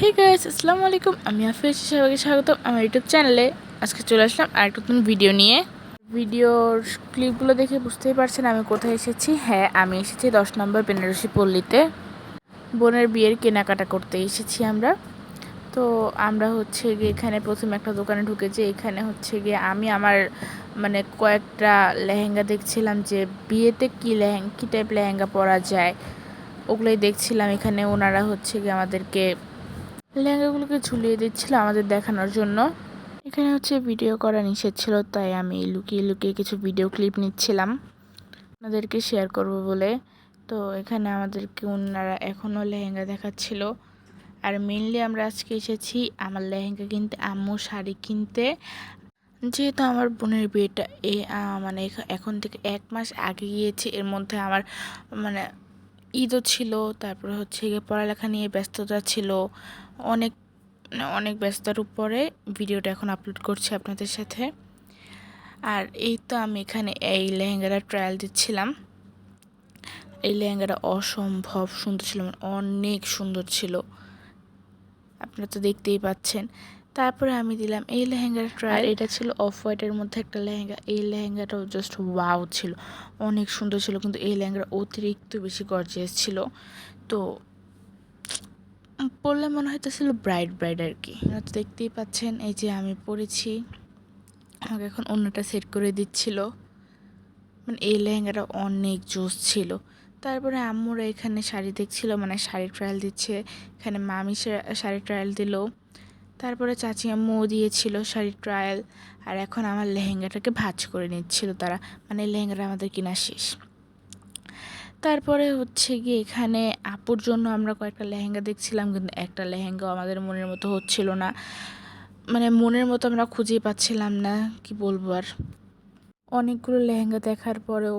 Hey guys আসসালামু আলাইকুম। আমি আফিস সবাইকে স্বাগত আমার ইউটিউব চ্যানেলে আজকে চলে আসলাম আর নতুন ভিডিও নিয়ে। ভিডিওর ক্লিপগুলো দেখে বুঝতেই পারছেন আমি কোথায় এসেছি। হ্যাঁ আমি এসেছি দশ নম্বর বেনারসি পল্লীতে। বোনের বিয়ের কেনাকাটা করতে এসেছি আমরা। তো আমরা হচ্ছে গিয়ে এখানে প্রথমে একটা দোকানে ঢুকেছি। এখানে হচ্ছে গিয়ে আমি আমার মানে কয়েকটা লেহেঙ্গা দেখছিলাম যে বিয়েতে কী লেহেঙ্গা কী টাইপ লেহেঙ্গা পরা যায়, ওগুলোই দেখছিলাম। এখানে ওনারা হচ্ছে গিয়ে আমাদেরকে লেহেঙ্গাগুলোকে ঝুলিয়ে দিচ্ছিল আমাদের দেখানোর জন্য। এখানে হচ্ছে ভিডিও করা নিষেধ ছিল, তাই আমি লুকিয়ে লুকিয়ে কিছু ভিডিও ক্লিপ নিচ্ছিলাম। আপনাদেরকে শেয়ার করব বলে। তো এখানে আমাদেরকে ওনারা এখনও লেহেঙ্গা দেখাচ্ছিল। আর মেনলি আমরা আজকে এসেছি আমার লেহেঙ্গা কিনতে, আম্মু শাড়ি কিনতে। যেহেতু আমার বোনের বিয়েটা এ মানে এখন থেকে এক মাস আগে গিয়েছে, এর মধ্যে আমার মানে ঈদও ছিল, তারপরে হচ্ছে গিয়ে পড়ালেখা নিয়ে ব্যস্ততা ছিল। অনেক মানে অনেক ব্যস্ততার উপরে ভিডিওটা এখন আপলোড করছি আপনাদের সাথে। আর এই তো আমি এখানে এই লেহেঙ্গাটা ট্রায়াল দিচ্ছিলাম। এই লেহেঙ্গাটা অসম্ভব সুন্দর ছিল মানে অনেক সুন্দর ছিল। আপনারা তো দেখতেই পাচ্ছেন। তারপরে আমি দিলাম এই লেহেঙ্গাটা ট্রায়াল এটা ছিল অফ হোয়াইটের মধ্যে একটা লেহেঙ্গা। এই লেহেঙ্গাটাও জাস্ট ওয়াও ছিল। অনেক সুন্দর ছিল, কিন্তু এই লেহেঙ্গাটা অতিরিক্ত বেশি গর্জিয়াস ছিল। তো পরলে মনে হইতেছিল ব্রাইড ব্রাইড আর কি। তো দেখতেই পাচ্ছেন, এই যে আমি পরেছি। আমাকে এখন অন্যটা সেট করে দিচ্ছিল। মানে এই লেহেঙ্গাটা অনেক জোস ছিল। তারপরে আম্মুরা এখানে শাড়ি দেখছিল মানে শাড়ি ট্রায়াল দিচ্ছে। এখানে মামি শাড়ি ট্রায়াল দিল। তারপরে চাচি আম্মুও দিয়েছিল শাড়ি ট্রায়াল আর এখন আমার লেহেঙ্গাটাকে ভাজ করে নিচ্ছিল তারা। মানে লেহেঙ্গাটা আমাদের কিনা শেষ। তারপরে হচ্ছে গিয়ে এখানে আপুর জন্য আমরা কয়েকটা লেহেঙ্গা দেখছিলাম, কিন্তু একটা লেহেঙ্গাও আমাদের মনের মতো হচ্ছিল না। মানে মনের মতো আমরা খুঁজে পাচ্ছিলাম না, কি বলব আর। অনেকগুলো লেহেঙ্গা দেখার পরেও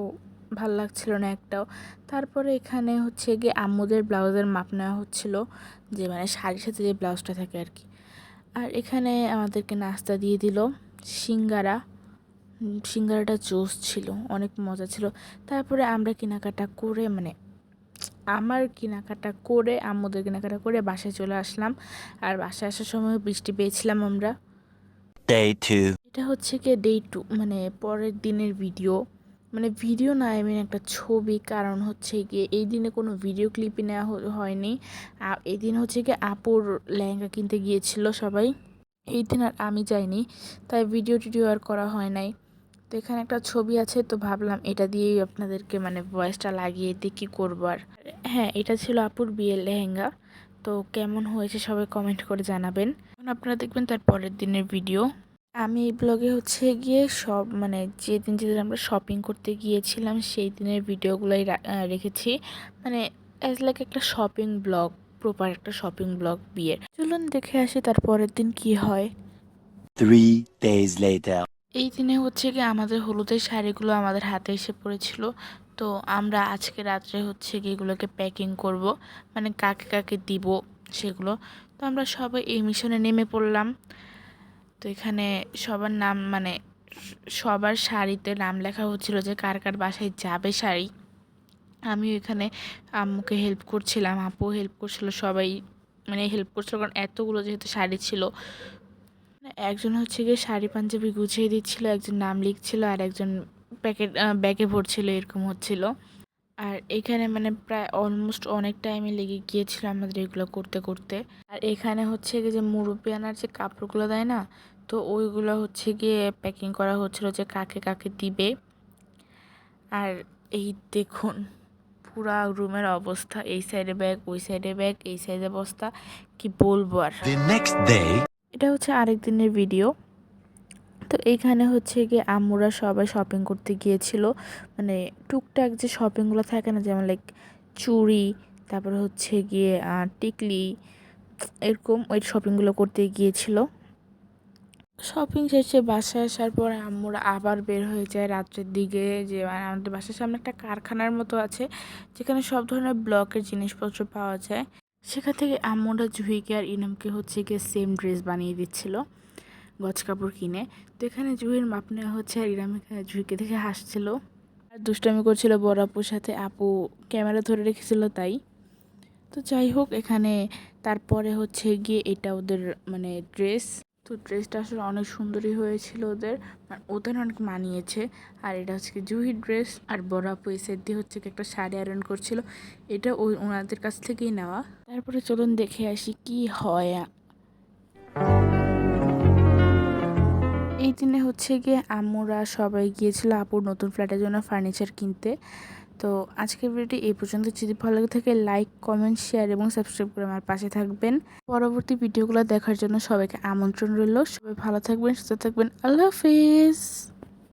ভালো লাগছিল না একটাও। তারপরে এখানে হচ্ছে গিয়ে আম্মুদের ব্লাউজের মাপ নেওয়া হচ্ছিল, যে মানে শাড়ির সাথে যে ব্লাউজটা থাকে আর কি। আর এখানে আমাদেরকে নাস্তা দিয়ে দিল সিঙ্গারা। সিঙ্গারাটা জোস ছিল অনেক মজা ছিল। তারপরে আমরা কেনাকাটা করে মানে আমার কেনাকাটা করে আম্মুদের কেনাকাটা করে বাসায় চলে আসলাম। আর বাসায় আসার সময় বৃষ্টি পেয়েছিলাম আমরা। এটা হচ্ছে কি ডে টু মানে পরের দিনের ভিডিও মানে ভিডিও না আই মিন একটা ছবি, কারণ হচ্ছে গিয়ে এই দিনে কোনো ভিডিও ক্লিপই নেওয়া হয়নি। এই দিন হচ্ছে গিয়ে আপুর লেহেঙ্গা কিনতে গিয়েছিল সবাই। এই দিন আর আমি যাইনি, তাই ভিডিও টিডিও আর করা হয় নাই। তো এখানে একটা ছবি আছে, তো ভাবলাম এটা দিয়েই আপনাদেরকে মানে ভয়েসটা লাগিয়ে দিয়ে কী করব আর। হ্যাঁ এটা ছিল আপুর বিয়ের লেহেঙ্গা, তো কেমন হয়েছে সবাই কমেন্ট করে জানাবেন। আপনারা দেখবেন তার পরের দিনের ভিডিও আমি এই ব্লগে হচ্ছে গিয়ে সব মানে যেদিন যেদিন আমরা শপিং করতে গিয়েছিলাম সেই দিনের ভিডিওগুলোই রেখেছি। মানে অ্যাজ লাইক একটা শপিং ব্লগ প্রপার একটা শপিং ব্লগ বিয়ের। চলুন দেখে আসি তার পরের দিন কি হয়. এই দিনে হচ্ছে কি আমাদের হলুদের শাড়িগুলো আমাদের হাতে এসে পড়েছিল। তো আমরা আজকে রাত্রে হচ্ছে কি এগুলোকে প্যাকিং করব মানে কাকে কাকে দিব সেগুলো। তো আমরা সবাই এই মিশনে নেমে পড়লাম। তো এখানে সবার নাম মানে সবার শাড়িতে নাম লেখা হচ্ছিল যে কার কার বাসায় যাবে শাড়ি। আমি এখানে আম্মুকে হেল্প করছিলাম আপু হেল্প করছিল, সবাই মানে হেল্প করছিল কারণ এতগুলো যেহেতু শাড়ি ছিল। একজন হচ্ছে গিয়ে শাড়ি পাঞ্জাবি গুছিয়ে দিচ্ছিল, একজন নাম লিখছিল আর একজন প্যাকেট ব্যাগে ভরছিল, এরকম হচ্ছিল। আর এখানে মানে প্রায় অলমোস্ট অনেক টাইমে লেগে গিয়েছিল আমাদের এগুলো করতে করতে। আর এখানে হচ্ছে গিয়ে যে মুরব্বী আনার যে কাপড়গুলো দেয় না তো ওইগুলো হচ্ছে গিয়ে প্যাকিং করা হচ্ছিল যে কাকে কাকে দিবে। আর এই দেখুন পুরা রুমের অবস্থা এই সাইডে ব্যাগ ওই সাইডে ব্যাগ এই সাইডে বস্তা কি বলব আর. এটা হচ্ছে আরেক দিনের ভিডিও তো এইখানে হচ্ছে গিয়ে আম্মুরা সবাই শপিং করতে গিয়েছিল। মানে টুকটাক যে শপিংগুলো থাকে না, যেমন লাইক চুড়ি, তারপরে হচ্ছে গিয়ে টিকলি, এরকম ওই শপিংগুলো করতে গিয়েছিল। শপিং শেষে বাসায় আসার পরে আম্মুরা আবার বের হয়ে যায় রাত্রের দিকে যে মানে আমাদের বাসার সামনে একটা কারখানার মতো আছে, যেখানে সব ধরনের ব্লকের জিনিসপত্র পাওয়া যায়। সেখান থেকে আম্মুরা জুহিকে আর ইনমকে হচ্ছে গিয়ে সেম ড্রেস বানিয়ে দিচ্ছিল। গজ কাপড় কিনে। তো এখানে জুহির মাপ নেওয়া হচ্ছে আর ইরাম এখানে জুহিকে দেখে হাসছিল। আর দুষ্টামি করছিল বড় আপুর সাথে। আপু ক্যামেরা ধরে রেখেছিল তাই। তো যাই হোক, এখানে তারপরে হচ্ছে গিয়ে এটা ওদের মানে ড্রেস। তো ড্রেসটা আসলে অনেক সুন্দরই হয়েছিল ওদের। ওদের অনেক মানিয়েছে। আর এটা হচ্ছে কি জুহির ড্রেস। আর বড় আপু এই সেট দিয়ে হচ্ছে কি একটা শাড়ি আয়রন করছিল। এটা ওই ওনাদের কাছ থেকেই নেওয়া। তারপরে চলুন দেখে আসি কি হয় এই দিনে হচ্ছে গিয়ে আমরা সবাই গিয়েছিল আপুর নতুন ফ্ল্যাটের জন্য ফার্নিচার কিনতে। তো আজকের ভিডিওটি এই পর্যন্ত। যদি ভালো লাগে থাকে লাইক কমেন্ট শেয়ার এবং সাবস্ক্রাইব করে আমার পাশে থাকবেন। পরবর্তী ভিডিওগুলো দেখার জন্য সবাইকে আমন্ত্রণ রইল। সবাই ভালো থাকবেন, সুস্থ থাকবেন। আল্লাহ হাফিজ।